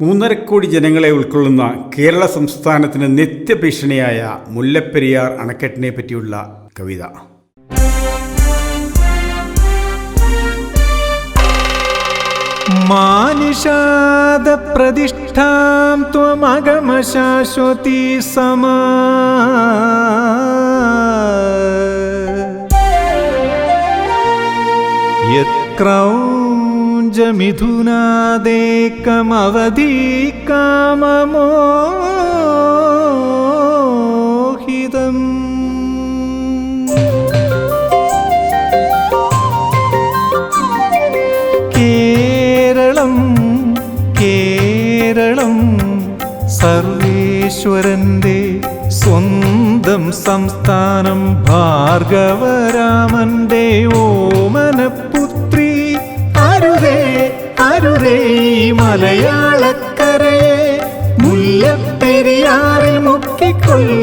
മൂന്നര കോടി ജനങ്ങളെ ഉൾക്കൊള്ളുന്ന കേരള സംസ്ഥാനത്തിന് നിത്യഭീഷണിയായ മുല്ലപ്പെരിയാർ അണക്കെട്ടിനെ പറ്റിയുള്ള കവിത. മാനിഷാദ പ്രതിഷ്ഠാം ത്വമഗമശാശ്വതി സമാ. യത്ക്രൗഞ്ചമിഥുനാദേക്കമവധി കാമമോഹിതം കേരളം കേരളം സർവേശ്വരന്റെ സ്വന്തം സംസ്ഥാനം ഭാർഗവരാമന്റെ ഓമന ഈ മലയാളക്കരയെ മുല്ലപ്പെരിയാറിൽ മുക്കിക്കൊല്ലരുതേ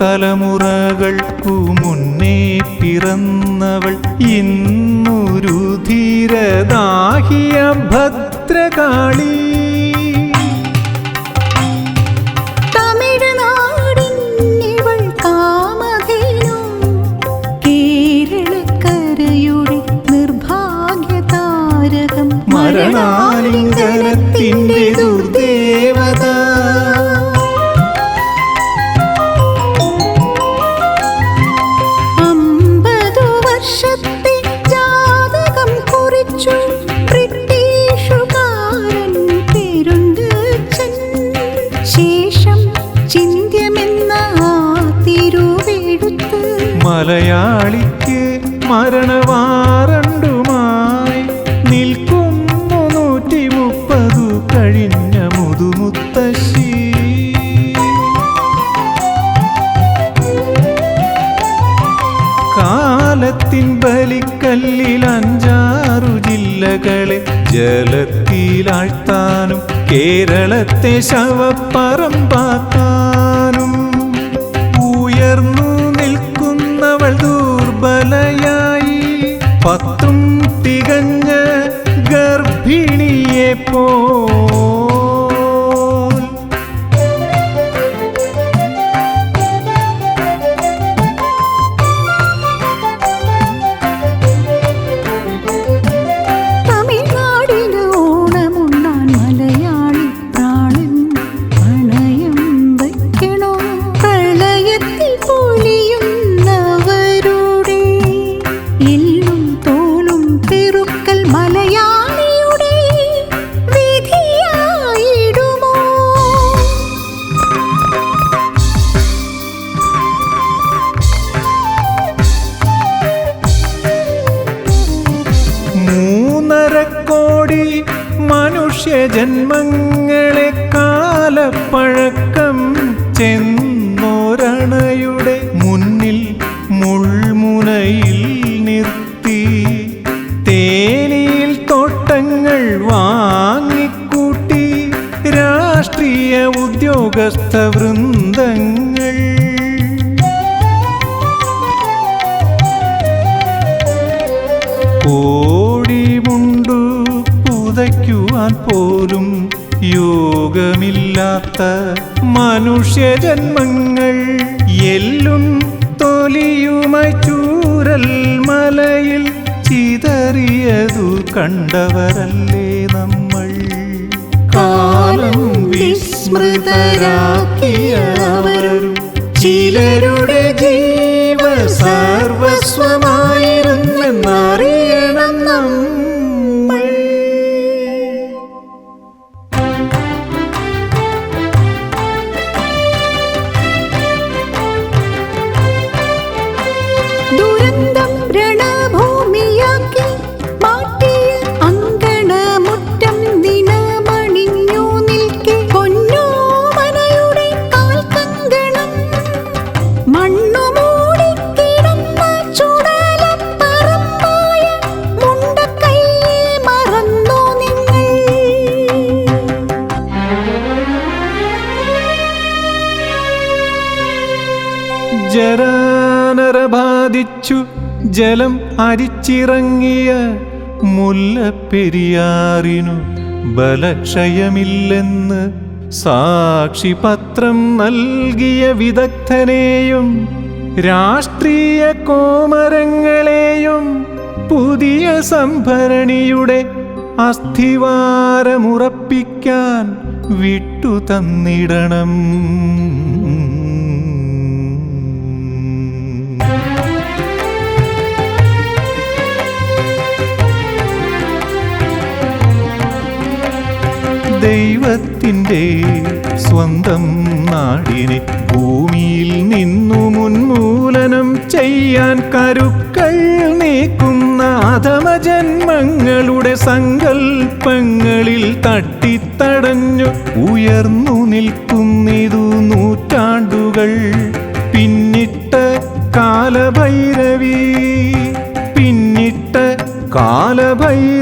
തലമുറകൾക്കു മുന്നേ പിറന്നവൾ ഇന്നൊരു ധീരദാഹിയ ഭദ്രകാളി. മലയാളിക്ക് മരണവാറണ്ടുമായി നിൽക്കും നൂറ്റി മുപ്പതു കഴിഞ്ഞ മുതുമുത്തശ്ശി. കാലത്തിൻ ബലിക്കല്ലിൽ അഞ്ചാറു ജില്ലകളെ ജലത്തിലാഴ്ത്താനും കേരളത്തെ ശവപ്പറമ്പാക്കാനും ഉയർന്നു ദുർബലയായി പത്തും തികഞ്ഞ ഗർഭിണിയെ പോൽ മനുഷ്യജന്മങ്ങളെ കാലപ്പഴക്കം ചെന്നൊരണയുടെ മുന്നിൽ മുൾമുനയിൽ നിർത്തി. തേനിയിൽ തോട്ടങ്ങൾ വാങ്ങിക്കൂട്ടി. രാഷ്ട്രീയ ഉദ്യോഗസ്ഥ വൃന്ദങ്ങൾ പുതയ്ക്കുവാൻ പോലും യോഗമില്ലാത്ത മനുഷ്യജന്മങ്ങൾ എല്ലും തൊലിയുമായി ചൂരൽ മലയിൽ ചിതറിയതു കണ്ടവരല്ലേ നമ്മൾ? കാലം വിസ്മൃതരാക്കിയവരും ചിലരുടെ ജീവ സർവസ്വമായിരുന്നെന്നറിയണം അടച്ചു ജലം അരിച്ചിറങ്ങിയ മുല്ലപ്പെരിയാറിനു ബലക്ഷയമില്ലെന്ന് സാക്ഷിപത്രം നൽകിയ വിദഗ്ധനെയും രാഷ്ട്രീയ കോമരങ്ങളെയും പുതിയ സംഭരണിയുടെ അസ്ഥിവാരമുറപ്പിക്കാൻ വിട്ടു തന്നിടണം ദൈവത്തിന്റെ സ്വന്തം നാടിനെ ഭൂമിയിൽ നിന്നു മുൻമൂലനം ചെയ്യാൻ കരുക്കൾ നീക്കുന്ന അധമജന്മങ്ങളുടെ സങ്കൽപ്പങ്ങളിൽ തട്ടിത്തടഞ്ഞു ഉയർന്നു നിൽക്കുന്നിതു നൂറ്റാണ്ടുകൾ. പിന്നിട്ട കാലഭൈരവി പിന്നിട്ട കാലഭൈരവി.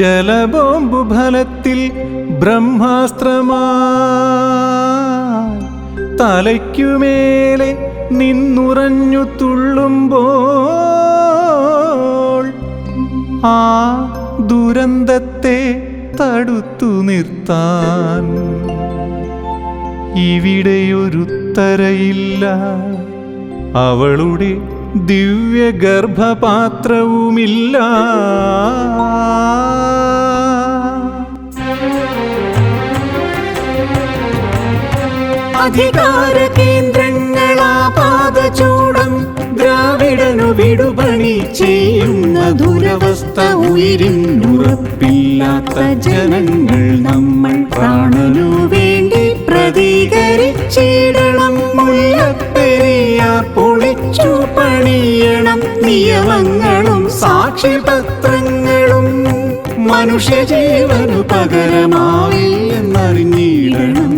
ജലബോംബു ഫലത്തിൽ ബ്രഹ്മാസ്ത്രമാ തലയ്ക്കുമേലെ നിന്നുറഞ്ഞു തുള്ളുമ്പോൾ ആ ദുരന്തത്തെ തടുത്തു നിർത്താൻ. ഇവിടെയൊരുത്തരയില്ല. അവളുടെ ദിവ്യ ഉറപ്പില്ലാത്ത ഉയിരിൻ ഉറപ്പില്ലാത്ത ജനങ്ങൾ നമ്മൾ പ്രാണനു വേണ്ടി പ്രതികരിച്ചിടണം. മുല്ലപ്പെരിയാർ പൊളിച്ചു പണിയണം. നിയമങ്ങളും സാക്ഷിപത്രങ്ങളും മനുഷ്യജീവനു പകരമായി എന്നറിഞ്ഞിടണം.